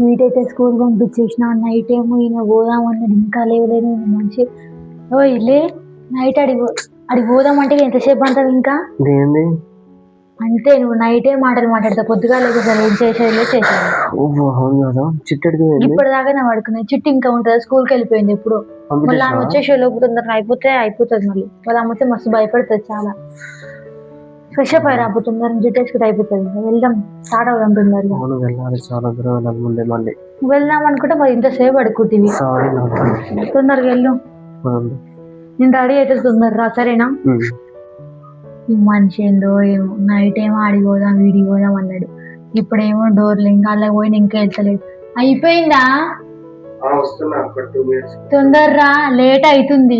Sweet అయితే school పంపించేసిన. Night ఏమో ఈయన పోదాం అన్నాడు. ఇంకా లేవలేదు మంచి ఓ ఇల్లే నైట్ అడిగి అడిగి పోదాం అంటే ఎంతసేపు అంటావు ఇంకా? ఏంది? అంటే నువ్వు నైటే మాటలు మాట్లాడతావు. పొద్దుగా లేదు సార్ ఏం చేసేది చేసేది ఇప్పటిదాకా నా పడుకున్నాయి చిట్టి ఇంకా ఉంటుంది? స్కూల్కి వెళ్ళిపోయింది ఇప్పుడు మళ్ళీ ఆమె పంపించేసినావా? వచ్చే లోపు తొందరగా అయిపోతే అయిపోతుంది మళ్ళీ. వాళ్ళ అమ్మ వస్తే మస్తు భయపడుతుంది చాలా. ఫ్రెష్ అప్ అయ్యి రాబో తొందరగా జుట్టేసుకుంటే అయిపోతుంది వెళ్దాం స్టార్ట్ అవుదాం తొందరగా. అవును వెళ్ళాలి. చాలా దూరం వెళ్ళాలి ముందే మళ్ళీ. వెళ్దాం అనుకుంటే మరి ఇంతసేపు పడుకుంటుంది. సారీ నాకు తొందరగా వెళ్ళు. నేను రెడీ అయితే తొందరగా సరేనా. ఈ మనిషి ఏందో ఏమో. నైట్ ఏమో ఆడిపోదాం వీడికి పోదాం అన్నాడు. ఇప్పుడేమో డోర్లు ఇంకా అలా పోయిన ఇంకా వెళ్తలేదు. అయిపోయిందా? తొందరరా లేట్ అవుతుంది.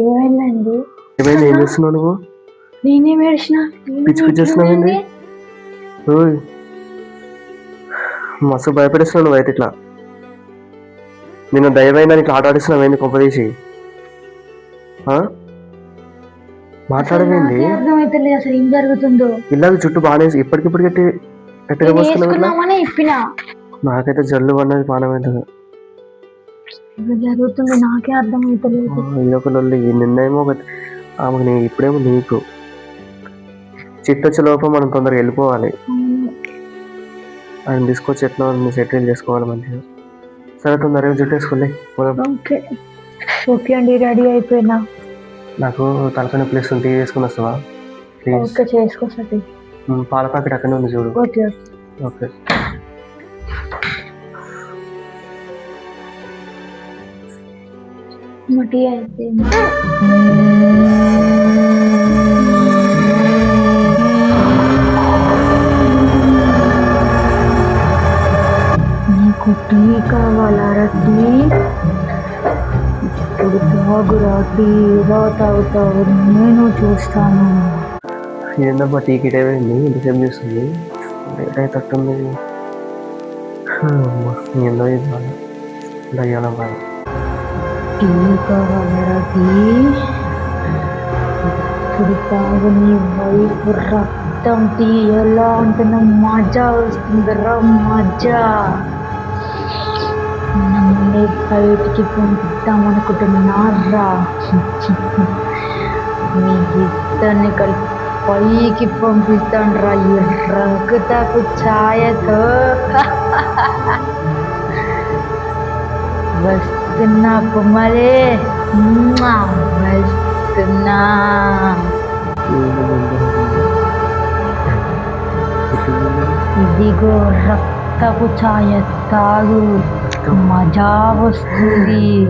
ఏమైందండి? ఏమైంది? ఏం చేస్తున్నావు నువ్వు? నేనేం ఏడిచిన పిచ్చి పిచ్చి చేస్తున్నావు ఏంది? ఓయ్. మస్తు భయపడిస్తున్నావు నువ్వు అయితే ఇట్లా. నేను దయమైన ఇట్లా ఆట ఆడిస్తున్నావు ఏంది కొంపదీసి? మాట్లాడమేంది అర్థమైతలేదు అసలు ఏం జరుగుతుందో. ఇలాగ చుట్టూ బాగానే ఇప్పటికిప్పుడు గట్టి గట్టిగా నేను ఇప్పిన నాకైతే జల్లు పడినది పానం అవుతుంది జరుగుతుంది నాకే అర్థమైతలేదు. ఇది ఒక లొల్లి నిన్నేమో ఒక ఆమెకు నీ ఇప్పుడేమో నీకు. చిట్టొచ్చే లోపల మనం తొందరగా వెళ్ళిపోవాలి. ఆయన తీసుకొచ్చి ఎట్లా సెటిల్ చేసుకోవాలి మంచిగా. సరే తొందరగా జుట్టు వేసుకోలే ఓకే. ఓకే అండి రెడీ అయిపోయినా. నాకు తలకాయ నొప్పి వేస్తుంది టీ వేసుకుని వస్తావా ఓకే చేసుకోసటి పాల ప్యాకెట్ అక్కడనే ఉంది చూడు. Okay okay. టీ ఇప్పుడు తాగురా టీ ఎలా తాగుతావు నేను చూస్తాను. ఏందబ్బా టీ కిట్ అయిపోయింది ఎంతసేపు చేస్తుంది. లేట్ అయితట్టుంది అమ్మా, ఏందో ఇది బాధ. దయ్యాల బాధ? టీ కావాలరా టీ ఇప్పుడు తాగు నీ వైపు రక్తం టీ ఎలా ఉంటుందో మజా వస్తుందిరా మజా. నన్ను బయటికి పంపిద్దాం అనుకుంటున్నారా మీ ఇద్దరిని కలిపి పైకి పంపిస్తాను రా ఈ రక్తపు ఛాయతో వస్తున్నా కుమారే మ్వా! వస్తున్నా ఇదిగో రక్తపు ఛాయ తాగు మజా వస్తుంది.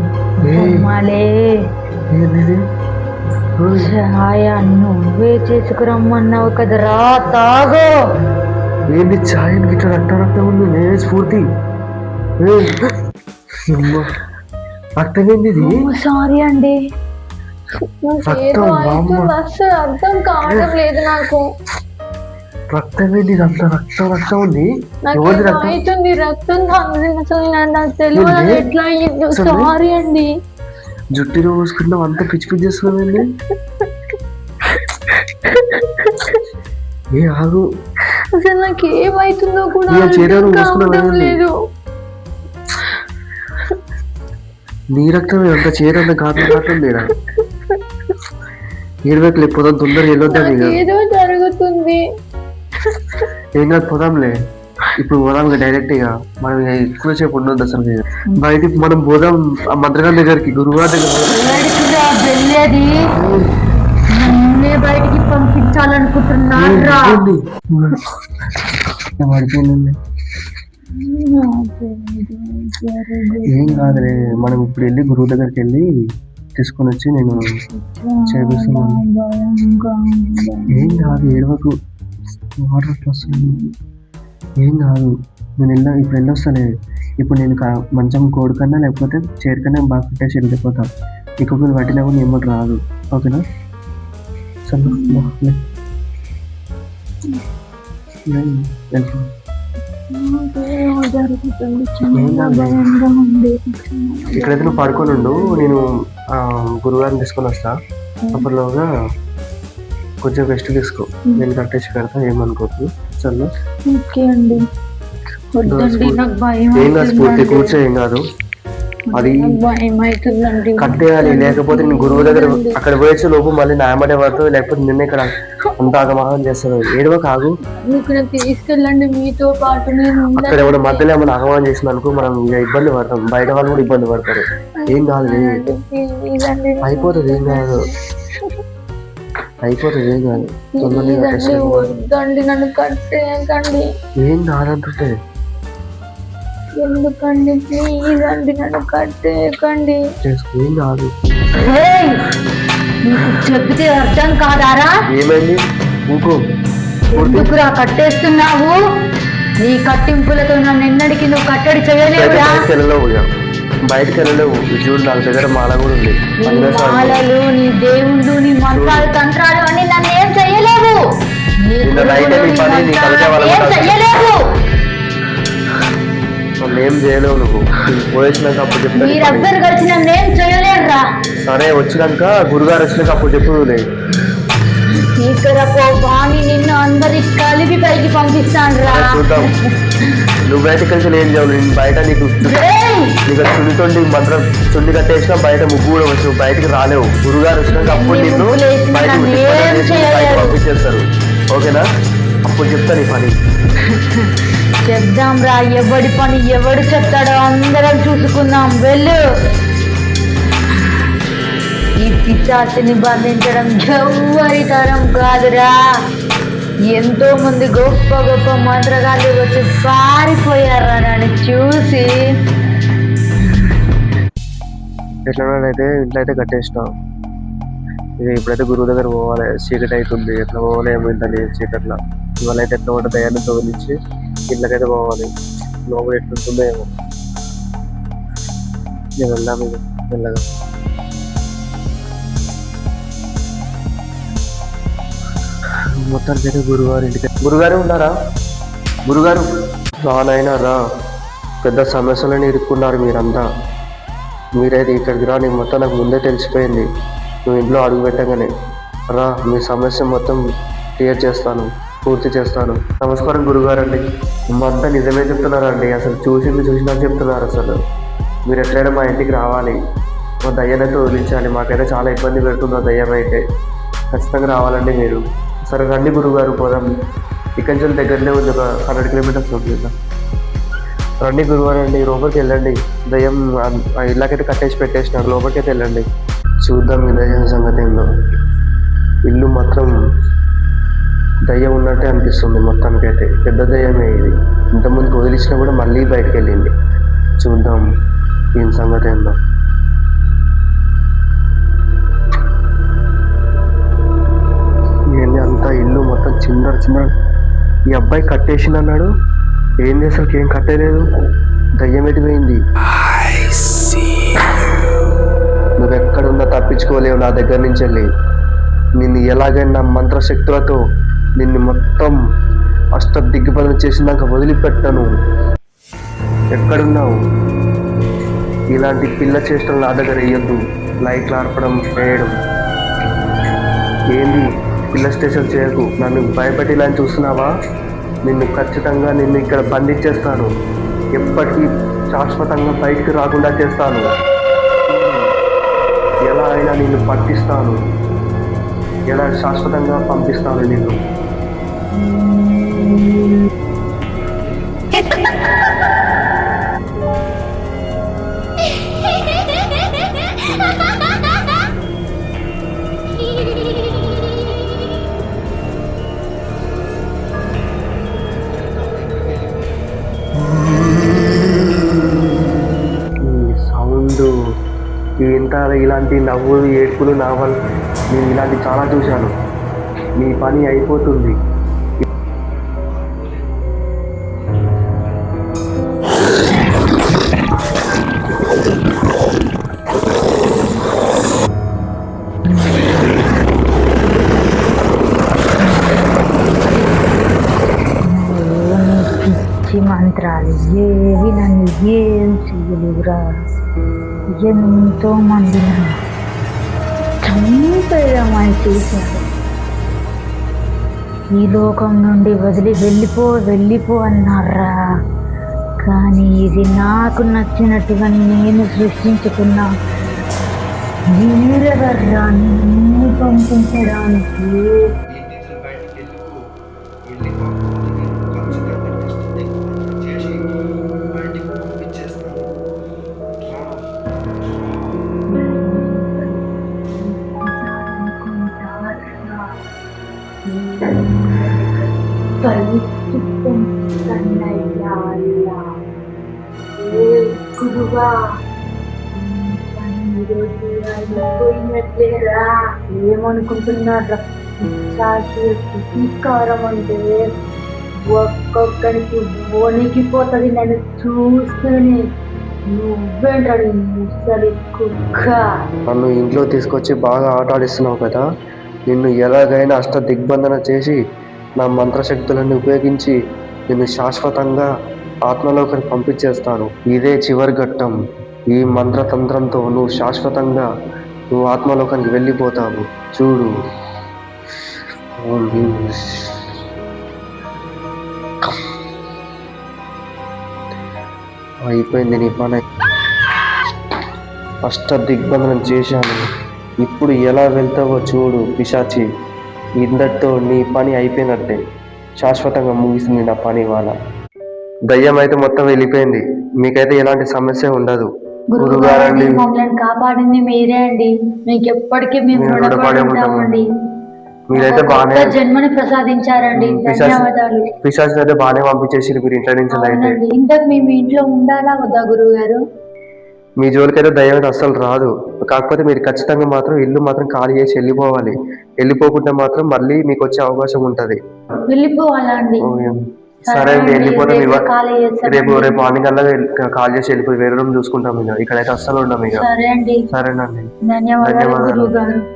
ఛాయ నువ్వే చేసుకురమ్మన్నావు కదరా తాగు. ఏంటి ఛాయ్ ఇట్లా రక్త రక్తం ఉంది? నేనే స్ఫూర్తి. ఇది సారీ అండి. అర్థం కావడం లేదు నాకు. రక్తం ఇది అంత రక్తం రక్తం ఉంది? ఎవరిది రక్తం? అవుతుంది రక్తం తాగుతుంది అసలు నా- నాకు తెలియదు? ఎట్లా అయ్యిందో? సారీ అండి. జుట్టిలో పోసుకుంటాం అంత పిచ్చి పిచ్చి చేస్తున్నాం ఏంది? ఏ ఆగు. అసలు నాకు ఏమైతుందో కూడా ఏ చీర అర్థం మూసుకున్నావా కావడం ఏంది? లేదు. నీ రక్తం అంత చీర అంత ఈడ. ఏడువేకి లేదు పోదాం? తొందరగా వెళ్ళొద్దాం ఏదో జరుగుతుంది. ఏం కాదు పోదాంలే. ఇప్పుడు పోదాం డైరెక్ట్ ఇక. మనం ఇక ఎక్కువసేపు ఉండొద్దు అసలు. బయటికి మనం పోదాం ఆ మంత్రగారి దగ్గరికి గురువారి దగ్గర నన్నే బయటికి పంపించాలనుకుంటున్నారా ఏం కాదులే మనం ఇప్పుడు వెళ్ళి గురువు దగ్గరికి వెళ్ళి తీసుకొని వచ్చి నేను చేపిస్తున్నాను ఏం కాదు ఏడవకు. వాటర్ వస్తుంది ఏం కాదు. నేను వెళ్ళా ఇప్పుడు వెళ్ళొస్తానే ఇప్పుడు నేను కా- మంచం కోడి కన్నా లేకపోతే చైర్ కన్నా బాగా కట్టేసి వెళ్ళిపోతా ఇంకొకరు పట్టినా కూడా ఏమో రాదు. ఓకేనా? సరే ఇక్కడైతే నువ్వు పడుకొని ఉండు. నేను గురువారం తీసుకొని వస్తా. అప్పటిలోగా కొంచెం రెస్ట్ తీసుకో. నేను కట్టేసి కడతా ఏమనుకోవద్దు. చల్ల ఓకే అండి. ఏం కాదు స్ఫూర్తి. కూర్చో ఏం కాదు. అది కట్టేయాలి లేకపోతే నేను గురువు దగ్గర అక్కడ పోయేసి లోపు మళ్ళీ నాయమడే పడుతుంది లేకపోతే నిన్న ఇక్కడ అంత ఆగమాగం చేస్తాను ఏడవ నాకు తీసుకెళ్ళండి మీతో పాటు. అక్కడ ఏమైనా మధ్యలో ఏమైనా ఆగమాగం చేసిన అనుకో మనం ఇక ఇబ్బంది పడతాం. బయట వాళ్ళు కూడా ఇబ్బంది పడతారు. ఏం కాదు అయిపోతుంది ఏం కాదు. అయిపోతుంది ఏం కాదు. వద్దండి నన్ను కట్టేయకండి ఏం కాదంటుంటే ఎందుకండి ప్లీజ్ అండి నన్ను కట్టేయకండి ఏం కాదు నీకు చెప్తే అర్థం కాదారా? ఏమైంది? ఊకో ఎందుకురా కట్టేస్తున్నావు? నీ కట్టింపులతో నన్ను ఎన్నడికి నువ్వు కట్టడి చేయలేవురా? బయటకు వెళ్ళలేవు చూడు నా దగ్గర మాల కూడా ఉంది. నీ అందుకే సార్ మాలలు నీ దేవుళ్ళు నీ మంత్రాలు తంత్రాలు అని నన్ను ఏం చెయ్యలేవు. నీ నిన్న నైట్ గురువులు, నీ నీ పని నీ మంత్రాలు కలిసే వాళ్ళ ఏం చెయ్యలేవు. చేయలేవు నువ్వు. నువ్వు పోయేసినాక అప్పుడు చెప్తాను నీ పని. మీరందరు కలిసి నన్ను ఏం చేయలేరురా సరే వచ్చినాక గురుగారు వచ్చినాక అప్పుడు చెప్పు లే ఇక్కడ వాణి అందరి కలిపి పైకి పంపిస్తాను రా చూద్దాం. నువ్వు బయటకు కలిసి ఏం చేయవు నేను బయట నీకు నీకు చుండితోండి మంత్రం చుండి కట్టేసినా బయట ముగ్గు కూడా వచ్చి బయటికి రాలేవు. గురుగారు వచ్చినాక అప్పుడు నీ నిన్ను ముగ్గులు వేసినా బయట నన్ను ఏం చేయలేరు. బయట పంపించేస్తారు. ఓకేనా? అప్పుడు చెప్తా నీ పని. చెప్దాం రా ఎవడి పని ఎవడు చెప్తాడో అందరం చూసుకుందాం. వెళ్ళు. ఈ పిశాచిని బంధించడం ఎవ్వరి తరం కాదురా. ఎంతో మంది గొప్ప గొప్ప మంత్రగాళ్ళు వచ్చి పారిపోయారు అని చూసి? ఎట్లనైతే ఇంట్లో అయితే కట్టేసినాం. ఇక ఇప్పుడైతే గురువు దగ్గర పోవాలి. చీకటి అవుతుంది ఎట్లా పోవాలి? ఏమో ఇంత లేదు చీకట్లా. ఇవాళ అయితే ఎట్లా ఉంటే దయాన్ని తొలగించి ఇళ్ళకైతే పోవాలి. లోపల ఎట్లుంటుందో ఏమో. నేను వెళ్దాం ఇక. మెల్లగా మొత్తం అయితే గురుగారు ఇంటికి గురుగారు ఉన్నారా? గురుగారు. రానైనా రా. పెద్ద సమస్యలను ఇరుక్కున్నారు మీరంతా. మీరైతే ఇక్కడికి రా మొత్తం నాకు ముందే తెలిసిపోయింది. నువ్వు ఇంట్లో అడుగు పెట్టగానే రా మీ సమస్య మొత్తం క్లియర్ చేస్తాను పూర్తి చేస్తాను. నమస్కారం గురుగారు అండి మొత్తం నిజమే చెప్తున్నారండి. అసలు చూసింది చూసినట్టు చెప్తున్నారు అసలు. మీరు ఎట్లయినా మా ఇంటికి రావాలి. మా దయ్యానైతే వదిలించాలి. మాకైతే చాలా ఇబ్బంది పెడుతుంది ఆ దయ్యం అయితే. ఖచ్చితంగా రావాలండి మీరు. సరే రండి గురుగారు పోదాం. ఇక్కడి నుంచి దగ్గరనే ఉంది ఒక హండ్రెడ్ కిలోమీటర్స్ ఉంటుంది రండి గురువారు అండి లోపలికి వెళ్ళండి. దయ్యం ఆ- ఇళ్ళకైతే కట్టేసి పెట్టేసినాడు లోపలికి అయితే వెళ్ళండి. చూద్దాం ఈ దయ్యం సంగతి ఏందో. ఇల్లు మాత్రం దయ్యం ఉన్నట్టే అనిపిస్తుంది మొత్తానికైతే. పెద్ద దయ్యమే ఇది. ఇంతకుముందుకు వదిలించినా కూడా మళ్ళీ బయటకు వెళ్ళింది. చూద్దాం దీని సంగతి ఏందో. చిందర చిందర. ఈ అబ్బాయి కట్టేసిన అన్నాడు ఏం చేసరికి ఏం కట్టలేదు? దయ్యం ఎటుపోయింది నువ్వు ఎక్కడున్నా తప్పించుకోలేవు నా దగ్గర నుంచి వెళ్ళి నిన్ను ఎలాగైనా మంత్రశక్తులతో నిన్ను మొత్తం అష్ట దిగ్బంధం చేసినాక వదిలిపెట్టను. ఎక్కడున్నావు? ఇలాంటి పిల్ల చేష్టలు నా దగ్గర వేయొద్దు. లైట్లు ఆర్పడం చేయడం ఏంది? పిల్ల స్టేషన్ చేయకు. నన్ను భయపెట్టేలా చూస్తున్నావా? నిన్ను ఖచ్చితంగా నిన్ను ఇక్కడ బంధించేస్తాను. ఎప్పటికీ శాశ్వతంగా బయటికి రాకుండా చేస్తాను. ఎలా అయినా నిన్ను పట్టిస్తాను. ఎలా శాశ్వతంగా పంపిస్తాను నిన్ను. ఇలాంటి నవ్వులు ఏడుపులు నా నేను ఇలాంటి చాలా చూశాను. మీ పని అయిపోతుంది. మంత్రాలు ఏవి నన్ను ఏం చెయ్యలేవురా ఎంతో చంపేయమని చేశారు. ఈ లోకం నుండి వదిలి వెళ్ళిపో వెళ్ళిపో అన్నారా? కానీ ఇది నాకు నచ్చినట్టుగా నేను సృష్టించుకున్న వీరవర్రా పంపించడానికి ఏమనుకుంటున్నారా ప్రతీకారం అంటే ఒక్కొక్కడికి వణికిపోతుంది నన్ను చూస్తూనే. నువ్వేంటాడు ముసలి కుక్క? నన్ను ఇంట్లో తీసుకొచ్చి బాగా ఆట ఆడిస్తున్నావు కదా నిన్ను ఎలాగైనా అష్ట దిగ్బంధన చేసి నా మంత్రశక్తులను ఉపయోగించి నిన్ను శాశ్వతంగా ఆత్మలోకి పంపించేస్తాను. ఇదే చివరి ఘట్టం. ఈ మంత్రతంత్రంతో నువ్వు శాశ్వతంగా నువ్వు ఆత్మలోకానికి వెళ్ళిపోతావు. చూడు. అయిపోయింది నీ పని. అష్ట దిగ్బంధనం చేశాను. ఇప్పుడు ఎలా వెళ్తావో చూడు పిశాచి. ఇందటితో నీ పని అయిపోయినట్టే. శాశ్వతంగా ముగిసింది నా పని వాళ్ళ దయ్యం అయితే మొత్తం వెళ్ళిపోయింది. మీకైతే ఎలాంటి సమస్య ఉండదు. గురుగారండి మమ్మల్ని కాపాడింది మీరే అండి. మీకు ఎప్పటికీ మేము మేము రుణపడి రుణపడి ఉంటామండి. మీరైతే ఒక బాగానే కొత్త జన్మని ప్రసాదించారండి. ధన్యవాదాలు. అయితే బాగానే పంపించేసి మీరు ఇంట్లో నుంచి అయితే. అవునండి. ఇంతకు మేము ఇంట్లో ఉండాలా వద్దా గురువు గారు మీ జోలికైతే దయ్యం అస్సలు రాదు. కాకపోతే మీరు ఖచ్చితంగా మాత్రం ఇల్లు మాత్రం ఖాళీ చేసి వెళ్ళిపోవాలి. వెళ్ళిపోకుంటే మాత్రం మళ్ళీ మీకు వచ్చే అవకాశం ఉంటుంది. వెళ్ళిపోవాలా అండి? సరే అండి వెళ్ళిపోతాం రేపు ఇవ- ఖాళీ చేస్తామండి. రేపు రేపు మార్నింగ్ అలా కాల్ చేసి వెళ్ళిపోయి వేరే రూమ్ చూసుకుంటాం ఇక. ఇక్కడైతే అస్సలు ఉండం ఇక. సరే అండి. సరేనండి. ధన్యవాదాలు